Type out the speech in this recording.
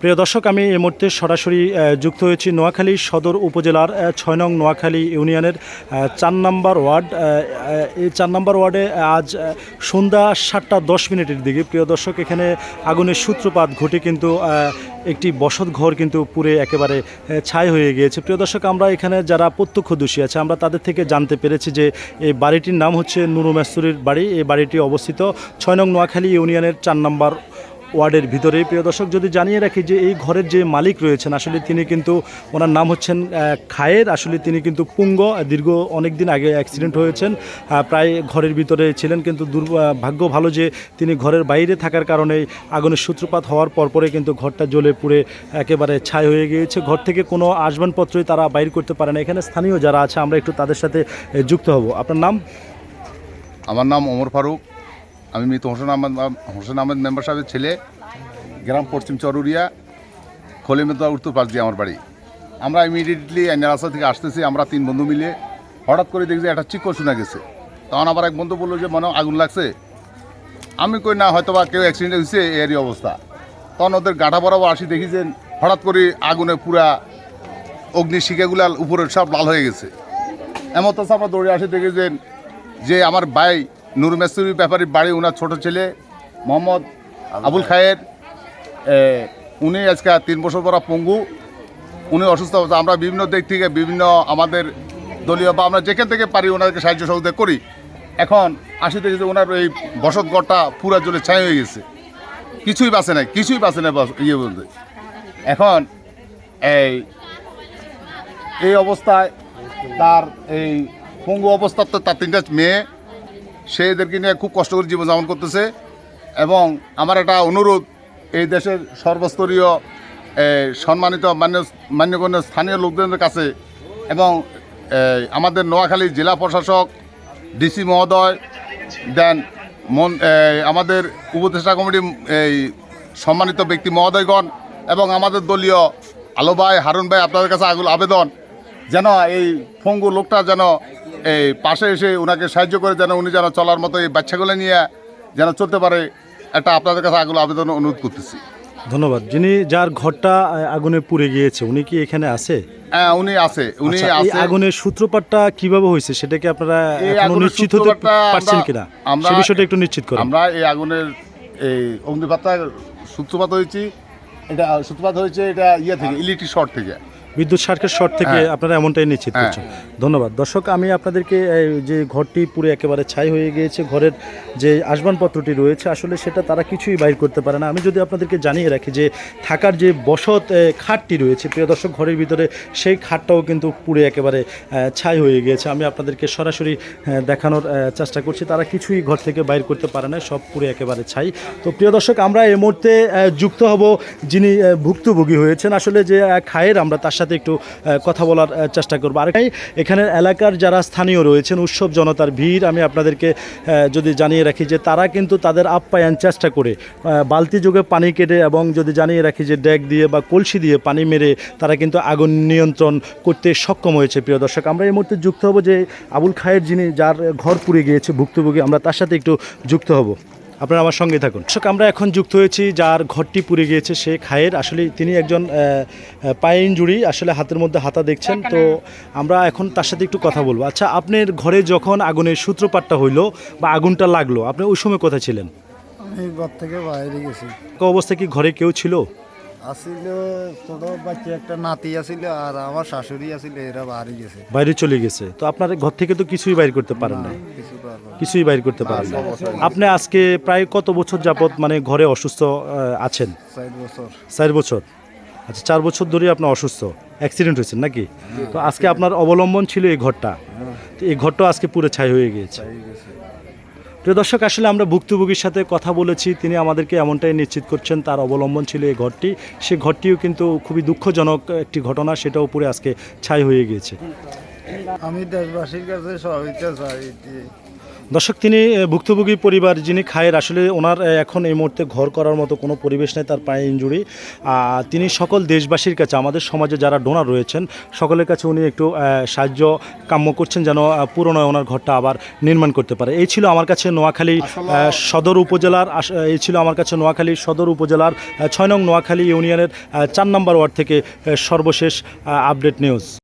প্রিয় দর্শক, আমি এই মুহূর্তে সরাসরি যুক্ত হয়েছি নোয়াখালী সদর উপজেলার ছয় নং নোয়াখালী ইউনিয়নের চার নম্বর ওয়ার্ড এই চার নম্বর ওয়ার্ডে আজ সন্ধ্যা সাতটা দশ মিনিটের দিকে, প্রিয় দর্শক, এখানে আগুনের সূত্রপাত ঘটে কিন্তু একটি বসত ঘর কিন্তু পুরে একেবারে ছাই হয়ে গিয়েছে। প্রিয় দর্শক, আমরা এখানে যারা প্রত্যক্ষদর্শী আছে, আমরা তাদের থেকে জানতে পেরেছি যে এই বাড়িটির নাম হচ্ছে নুরু মেস্তুরির বাড়ি। এই বাড়িটি অবস্থিত ছয় নং নোয়াখালী ইউনিয়নের চার নম্বর ওয়ার্ডের ভিতরে প্রিয় দর্শক, যদি জানিয়ে রাখি যে এই ঘরের যে মালিক রয়েছেন, আসলে তিনি কিন্তু ওনার নাম হচ্ছেন খায়ের। আসলে তিনি কিন্তু পুঙ্গ, দীর্ঘ অনেক দিন আগে অ্যাক্সিডেন্ট হয়েছেন। প্রায় ঘরের ভিতরে ছিলেন, কিন্তু দুর্ভাগ্য ভালো যে তিনি ঘরের বাইরে থাকার কারণে আগুনের সূত্রপাত হওয়ার পরপরে কিন্তু ঘরটা জ্বলে পুড়ে একেবারে ছাই হয়ে গিয়েছে। ঘর থেকে কোনো আসবাবপত্রই তারা বাইর করতে পারে না। এখানে স্থানীয় যারা আছে, আমরা একটু তাদের সাথে যুক্ত হব। আপনার নাম? আমার নাম ওমর ফারুক। আমি মৃত হোসেন আহমেদ হোসেন আহমেদ মেম্বার সাহেবের ছেলে, গ্রাম পশ্চিম চরুরিয়া খলিমেদা উত্তর পাশ দিয়ে আমার বাড়ি। আমরা ইমিডিয়েটলি রাস্তা থেকে আসতেছি, আমরা তিন বন্ধু মিলে। হঠাৎ করে দেখছি একটা চিক্কো শোনা গেছে। তখন আবার এক বন্ধু বলল যে, মনে আগুন লাগছে? আমি কই, না হয়তো বা কেউ অ্যাক্সিডেন্ট হয়েছে, এরই অবস্থা। তখন ওদের গাঠা বরাবর আসি দেখি যে, হঠাৎ করে আগুনে পুরা অগ্নি শিখাগুলা উপরে সব লাল হয়ে গেছে। এমন তো আমরা দৌড়ে আসি দেখি যে আমার ভাই নূর মেসুরি ব্যাপারীর বাড়ি ওনার ছোট ছেলে মোহাম্মদ আবুল খায়ের উনি আজকে তিন বছর পর পঙ্গু উনি অসুস্থ অবস্থা। আমরা বিভিন্ন দিক থেকে বিভিন্ন আমাদের দলীয় বা আমরা যেখান থেকে পারি ওনাদেরকে সাহায্য সহযোগিতা করি। এখন আসি দেখি যে ওনার এই বসত ঘরটা পুরা জলে ছাই হয়ে গেছে কিছুই বাঁচে নাই কিছুই বাঁচে নাই বস- ইয়ে বলতে। এখন এই এই অবস্থায় তার এই পঙ্গু অবস্থার তো তার তিনটা মেয়ে সে এদেরকে নিয়ে খুব কষ্ট করে জীবনযাপন করতেছে এবং আমার একটা অনুরোধ, এই দেশের সর্বস্তরীয় সম্মানিত, মান্য, মান্যগণ্য স্থানীয় লোকজনের কাছে এবং আমাদের নোয়াখালী জেলা প্রশাসক, ডিসি মহোদয়, দেন মন আমাদের উপদেষ্টা কমিটি, এই সম্মানিত ব্যক্তি মহোদয়গণ এবং আমাদের দলীয় আলো ভাই, হারুন ভাই, আপনাদের কাছে আগুল আবেদন যেন এই ফঙ্গু লোকটা যেন এই পাশে এসে ওনাকে সাহায্য করে যেন উনি যেন চলার মতো এই বাচ্চাগুলো নিয়ে যেন চলতে পারে একটা আপনাদের কাছে আগুল আবেদন অনুরোধ করতেছি। ধন্যবাদ। যিনি যার ঘরটা আগুনে পুড়ে গিয়েছে উনি কি এখানে আছে? হ্যাঁ উনি আছে উনি আচ্ছা, আছে। আগুনের সূত্রপাতটা কীভাবে হয়েছে সেটা কি আপনারা এখনও নিশ্চিত হতে পারছেন কিনা? আমরা- সে বিষয়টা একটু নিশ্চিত করুন। আমরা এই আগুনের এই অগ্নিপাতার সূত্রপাত হয়েছি। এটা সূত্রপাত হয়েছে এটা ইয়ে থেকে ইলেকট্রিক শর্ট থেকে। বিদ্যুৎ সার্কের শর্ট থেকে হ্যাঁ। আপনারা এমনটাই নিশ্চিত হ্যাঁ। করছেন। ধন্যবাদ। দর্শক আমি আপনাদেরকে যে ঘরটি পুরো একেবারে ছাই হয়ে গিয়েছে ঘরের যে আসবাবপত্রটি রয়েছে আসলে সেটা তারা কিছুই বাইর করতে পারে না। আমি যদি আপনাদেরকে জানিয়ে রাখি যে থাকার যে বসত খাটটি রয়েছে প্রিয় দর্শক ঘরের ভিতরে সেই খাটটাও কিন্তু পুরো একেবারে ছাই হয়ে গিয়েছে। আমি আপনাদেরকে সরাসরি দেখানোর চেষ্টা করছি। তারা কিছুই ঘর থেকে বাইর করতে পারে না সব পুরো একেবারে ছাই। তো প্রিয় দর্শক আমরা এই মুহূর্তে যুক্ত হব যিনি ভুক্তভোগী হয়েছেন। আসলে যে খায়ের আমরা তার সাথে একটু কথা বলার চেষ্টা করব। আর এখানের এলাকার যারা স্থানীয় রয়েছেন, উৎসব জনতার ভিড়, আমি আপনাদেরকে যদি জানিয়ে রাখি যে তারা কিন্তু তাদের আপ্যায়ন চেষ্টা করে বালতি যুগে পানি কেটে এবং যদি জানিয়ে রাখি যে ড্যাগ দিয়ে বা কলসি দিয়ে পানি মেরে তারা কিন্তু আগুন নিয়ন্ত্রণ করতে সক্ষম হয়েছে, প্রিয় দর্শক। আমরা এই মুহূর্তে যুক্ত হব যে আবুল খায়ের যিনি, যার ঘর পুড়ে গিয়েছে ভুক্তভোগী, আমরা তার সাথে একটু যুক্ত হব। আপনারা আমার সঙ্গে থাকুন। দর্শক আমরা এখন যুক্ত হয়েছি যার ঘরটি পুড়ে গিয়েছে সে খায়ের। আসলে তিনি একজন পায়ে ইঞ্জুরি আসলে হাতের মধ্যে হাতা দেখছেন। তো আমরা এখন তার সাথে একটু কথা বলব। আচ্ছা আপনার ঘরে যখন আগুনের সূত্রপাতটা হইল বা আগুনটা লাগল আপনি ওই সময় কোথায় ছিলেন? আমি ঘর থেকে বাইরে গেছি। তো অবস্থায় কি ঘরে কেউ ছিল? আসিল ছোট বাচ্চা একটা নাতি আসিল আর আমার শাশুড়ি আসিল এরা বাড়ি গেছে। বাইরে চলে গেছে। তো আপনার ঘর থেকে তো কিছুই বাইর করতে পারেন না। কিছুই বাইর করতে পারেন না। আপনি আজকে প্রায় কত বছর যাবত মানে ঘরে অসুস্থ আহ, আছেন? চার বছর। আচ্ছা চার বছর ধরে আপনার অসুস্থ অ্যাক্সিডেন্ট হয়েছেন নাকি? তো আজকে আপনার অবলম্বন ছিল এই ঘরটা। তো এই ঘরটা আজকে পুরো ছাই হয়ে গিয়েছে। প্রিয় দর্শক আসলে আমরা ভুক্তভোগীর সাথে কথা বলেছি তিনি আমাদেরকে এমনটাই নিশ্চিত করছেন তার অবলম্বন ছিল এই ঘরটি। সে ঘরটিও কিন্তু খুবই দুঃখজনক একটি ঘটনা সেটাও পুরো আজকে ছাই হয়ে গিয়েছে। আমি দেশবাসীর কাছে সহযোগিতা চাই যে দর্শক তিনি ভুক্তভোগী পরিবার যিনি খায়ের আসলে ওনার এখন এই মুহূর্তে ঘর করার মতো কোনো পরিবেশ নেই তার পায়ে ইঞ্জুরি। তিনি সকল দেশবাসীর কাছে আমাদের সমাজে যারা ডোনার রয়েছেন সকলের কাছে উনি একটু সাহায্য কাম্য করছেন যেন পুরনো ওনার ঘরটা আবার নির্মাণ করতে পারে। এই ছিল আমার কাছে নোয়াখালী সদর উপজেলার আস- এই ছিল আমার কাছে নোয়াখালী সদর উপজেলার ছয় নং নোয়াখালী ইউনিয়নের চার নম্বর ওয়ার্ড থেকে সর্বশেষ আপডেট নিউজ।